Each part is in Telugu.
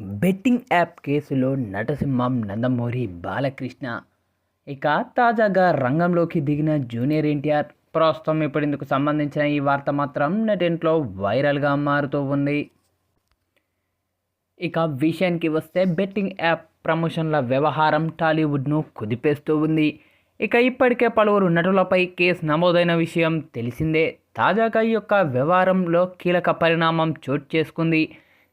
బెట్టింగ్ యాప్ కేసులో నటసింహం నందమూరి బాలకృష్ణ. ఇక తాజాగా రంగంలోకి దిగిన జూనియర్ ఎన్టీఆర్ ప్రస్తుతం ఇప్పుడు ఇందుకు సంబంధించిన ఈ వార్త మాత్రం నెటింట్లో వైరల్గా మారుతూ ఉంది. ఇక విషయానికి వస్తే బెట్టింగ్ యాప్ ప్రమోషన్ల వ్యవహారం టాలీవుడ్ను కుదిపేస్తూ ఉంది. ఇక ఇప్పటికే పలువురు నటులపై కేసు నమోదైన విషయం తెలిసిందే. తాజాగా ఈ యొక్క వ్యవహారంలో కీలక పరిణామం చోటు చేసుకుంది.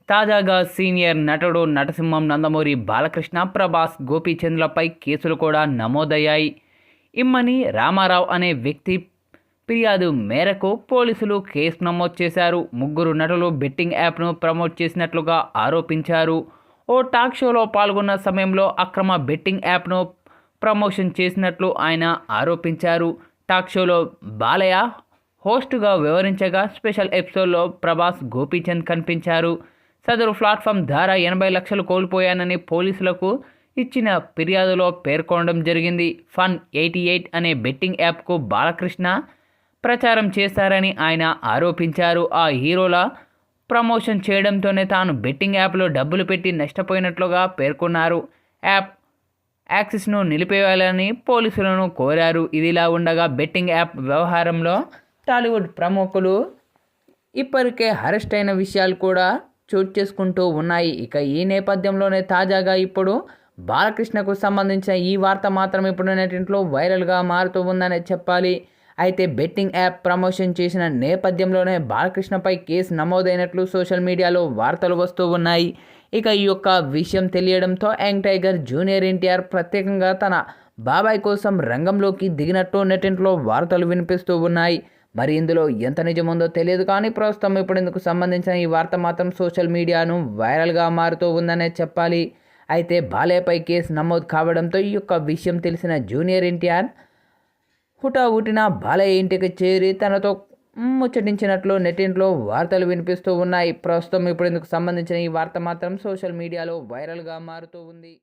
తాజాగా సీనియర్ నటుడు నటసింహం నందమూరి బాలకృష్ణ ప్రభాస్ గోపీచంద్లపై కేసులు కూడా నమోదయ్యాయి. ఇమ్మని రామారావు అనే వ్యక్తి ఫిర్యాదు మేరకు పోలీసులు కేసు నమోదు చేశారు. ముగ్గురు నటులు బెట్టింగ్ యాప్ను ప్రమోట్ చేసినట్లుగా ఆరోపించారు. ఓ టాక్ షోలో పాల్గొన్న సమయంలో అక్రమ బెట్టింగ్ యాప్ను ప్రమోషన్ చేసినట్లు ఆయన ఆరోపించారు. టాక్ షోలో బాలయ్య హోస్ట్గా వివరించగా స్పెషల్ ఎపిసోడ్లో ప్రభాస్ గోపీచంద్ కనిపించారు. సదరు ప్లాట్ఫామ్ ద్వారా ఎనభై లక్షలు కోల్పోయానని పోలీసులకు ఇచ్చిన ఫిర్యాదులో పేర్కొనడం జరిగింది. ఫన్ ఎయిటీ ఎయిట్ అనే బెట్టింగ్ యాప్కు బాలకృష్ణ ప్రచారం చేశారని ఆయన ఆరోపించారు. ఆ హీరోల ప్రమోషన్ చేయడంతోనే తాను బెట్టింగ్ యాప్లో డబ్బులు పెట్టి నష్టపోయినట్లుగా పేర్కొన్నారు. యాప్ యాక్సెస్ను నిలిపేయాలని పోలీసులను కోరారు. ఇదిలా ఉండగా బెట్టింగ్ యాప్ వ్యవహారంలో టాలీవుడ్ ప్రముఖులు ఇప్పటికే అరెస్ట్ అయిన విషయాలు కూడా చోటు చేసుకుంటూ ఉన్నాయి. ఇక ఈ నేపథ్యంలోనే తాజాగా ఇప్పుడు బాలకృష్ణకు సంబంధించిన ఈ వార్త మాత్రం ఇప్పుడు నెటింట్లో వైరల్గా మారుతూ ఉందనే చెప్పాలి. అయితే బెట్టింగ్ యాప్ ప్రమోషన్ చేసిన నేపథ్యంలోనే బాలకృష్ణపై కేసు నమోదైనట్లు సోషల్ మీడియాలో వార్తలు వస్తూ ఉన్నాయి. ఇక ఈ యొక్క విషయం తెలియడంతో యంగ్ టైగర్ జూనియర్ ఎన్టీఆర్ ప్రత్యేకంగా తన బాబాయ్ కోసం రంగంలోకి దిగినట్టు నెటింట్లో వార్తలు వినిపిస్తూ ఉన్నాయి. మరి ఇందులో ఎంత నిజముందో తెలియదు కానీ ప్రస్తుతం ఇప్పుడు ఇందుకు సంబంధించిన ఈ వార్త మాత్రం సోషల్ మీడియాను వైరల్గా మారుతూ ఉందనే చెప్పాలి. అయితే బాలయ్యపై కేసు నమోదు కావడంతో ఈ యొక్క విషయం తెలిసిన జూనియర్ ఎన్టీఆర్ హుటాహుటిన బాలయ్య ఇంటికి చేరి తనతో ముచ్చటించినట్లు నెటింట్లో వార్తలు వినిపిస్తూ ఉన్నాయి. ప్రస్తుతం ఇప్పుడు ఇందుకు సంబంధించిన ఈ వార్త మాత్రం సోషల్ మీడియాలో వైరల్గా మారుతూ ఉంది.